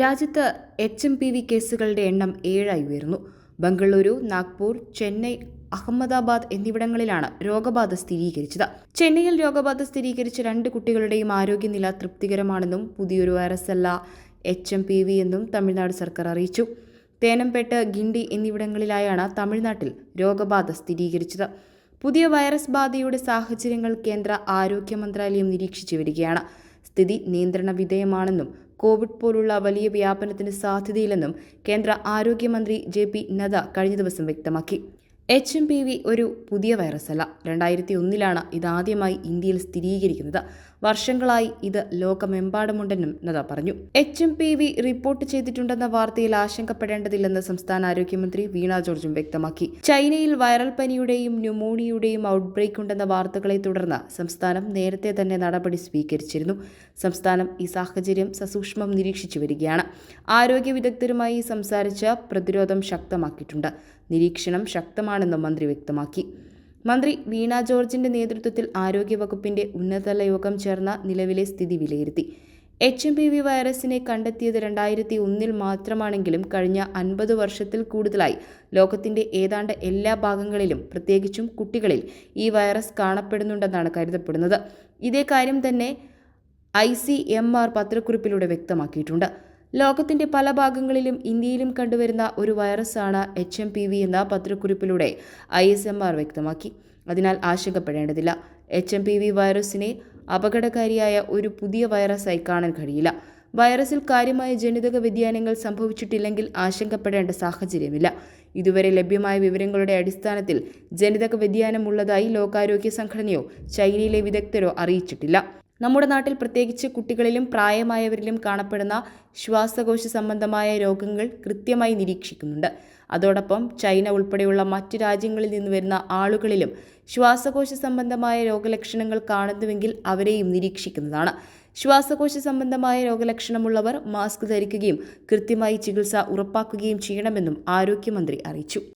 രാജ്യത്ത് H M P V കേസുകളുടെ എണ്ണം ഏഴായി ഉയർന്നു ബംഗളൂരു നാഗ്പൂർ ചെന്നൈ അഹമ്മദാബാദ് എന്നിവിടങ്ങളിലാണ് രോഗബാധ സ്ഥിരീകരിച്ചത്. ചെന്നൈയിൽ രോഗബാധ സ്ഥിരീകരിച്ച രണ്ട് കുട്ടികളുടെയും ആരോഗ്യനില തൃപ്തികരമാണെന്നും പുതിയൊരു വൈറസ് അല്ല എച്ച് എം പി വി എന്നും തമിഴ്നാട് സർക്കാർ അറിയിച്ചു. തേനംപേട്ട് ഗിണ്ടി എന്നിവിടങ്ങളിലായാണ് തമിഴ്നാട്ടിൽ രോഗബാധ സ്ഥിരീകരിച്ചത്. പുതിയ വൈറസ് ബാധയുടെ സാഹചര്യങ്ങൾ കേന്ദ്ര ആരോഗ്യ മന്ത്രാലയം നിരീക്ഷിച്ചു വരികയാണ്. സ്ഥിതി നിയന്ത്രണ വിധേയമാണെന്നും കോവിഡ് പോലുള്ള വലിയ വ്യാപനത്തിന് സാധ്യതയില്ലെന്നും കേന്ദ്ര ആരോഗ്യമന്ത്രി ജെ പി നദ്ദ കഴിഞ്ഞ ദിവസം വ്യക്തമാക്കി. എച്ച് എം പി വി ഒരു പുതിയ വൈറസല്ല. രണ്ടായിരത്തി ഒന്നിലാണ് ഇതാദ്യമായി ഇന്ത്യയിൽ സ്ഥിരീകരിക്കുന്നത്. വർഷങ്ങളായി ഇത് ലോകമെമ്പാടുമുണ്ടെന്നും നദ്ദ പറഞ്ഞു. H M P V report ചെയ്തിട്ടുണ്ടെന്ന വാർത്തയിൽ ആശങ്കപ്പെടേണ്ടതില്ലെന്ന് സംസ്ഥാന ആരോഗ്യമന്ത്രി വീണ ജോർജും വ്യക്തമാക്കി. ചൈനയിൽ വൈറൽ പനിയുടെയും ന്യൂമോണിയയുടെയും ഔട്ട്ബ്രേക്ക് ഉണ്ടെന്ന വാർത്തകളെ തുടർന്ന് സംസ്ഥാനം നേരത്തെ തന്നെ നടപടി സ്വീകരിച്ചിരുന്നു. സംസ്ഥാനം ഈ സാഹചര്യം സസൂക്ഷ്മം നിരീക്ഷിച്ചു വരികയാണ്. ആരോഗ്യ വിദഗ്ധരുമായി സംസാരിച്ച് പ്രതിരോധം ശക്തമാക്കിയിട്ടുണ്ട്. നിരീക്ഷണം ശക്തമാണെന്നും മന്ത്രി വ്യക്തമാക്കി. മന്ത്രി വീണ ജോർജിന്റെ നേതൃത്വത്തിൽ ആരോഗ്യവകുപ്പിന്റെ ഉന്നതതല യോഗം ചേർന്ന നിലവിലെ സ്ഥിതി വിലയിരുത്തി. എച്ച് എം പി വി വൈറസിനെ കണ്ടെത്തിയത് രണ്ടായിരത്തി ഒന്നിൽ മാത്രമാണെങ്കിലും കഴിഞ്ഞ അൻപത് വർഷത്തിൽ കൂടുതലായി. ലോകത്തിന്റെ ഏതാണ്ട് എല്ലാ ഭാഗങ്ങളിലും പ്രത്യേകിച്ചും കുട്ടികളിൽ ഈ വൈറസ് കാണപ്പെടുന്നുണ്ടെന്നാണ് കരുതപ്പെടുന്നത്. ഇതേ കാര്യം തന്നെ ഐ സി എം ആർ പത്രക്കുറിപ്പിലൂടെ വ്യക്തമാക്കിയിട്ടുണ്ട്. ലോകത്തിന്റെ പല ഭാഗങ്ങളിലും ഇന്ത്യയിലും കണ്ടുവരുന്ന ഒരു വൈറസാണ് എച്ച് എം പി വി എന്ന പത്രക്കുറിപ്പിലൂടെ ഐ എസ് എം ആർ വ്യക്തമാക്കി. അതിനാൽ ആശങ്കപ്പെടേണ്ടതില്ല. എച്ച് എം പി വി വൈറസിനെ അപകടകാരിയായ ഒരു പുതിയ വൈറസായി കാണാൻ കഴിയില്ല. വൈറസിൽ കാര്യമായ ജനിതക വ്യതിയാനങ്ങൾ സംഭവിച്ചിട്ടില്ലെങ്കിൽ ആശങ്കപ്പെടേണ്ട സാഹചര്യമില്ല. ഇതുവരെ ലഭ്യമായ വിവരങ്ങളുടെ അടിസ്ഥാനത്തിൽ ജനിതക വ്യതിയാനമുള്ളതായി ലോകാരോഗ്യ സംഘടനയോ ചൈനയിലെ വിദഗ്ധരോ അറിയിച്ചിട്ടില്ല. നമ്മുടെ നാട്ടിൽ പ്രത്യേകിച്ച് കുട്ടികളിലും പ്രായമായവരിലും കാണപ്പെടുന്ന ശ്വാസകോശ സംബന്ധമായ രോഗങ്ങൾ കൃത്യമായി നിരീക്ഷിക്കുന്നുണ്ട്. അതോടൊപ്പം ചൈന ഉൾപ്പെടെയുള്ള മറ്റു രാജ്യങ്ങളിൽ നിന്ന് വരുന്ന ആളുകളിലും ശ്വാസകോശ സംബന്ധമായ രോഗലക്ഷണങ്ങൾ കാണുന്നുവെങ്കിൽ അവരെയും നിരീക്ഷിക്കുന്നതാണ്. ശ്വാസകോശ സംബന്ധമായ രോഗലക്ഷണമുള്ളവർ മാസ്ക് ധരിക്കുകയും കൃത്യമായി ചികിത്സ ഉറപ്പാക്കുകയും ചെയ്യണമെന്നും ആരോഗ്യമന്ത്രി അറിയിച്ചു.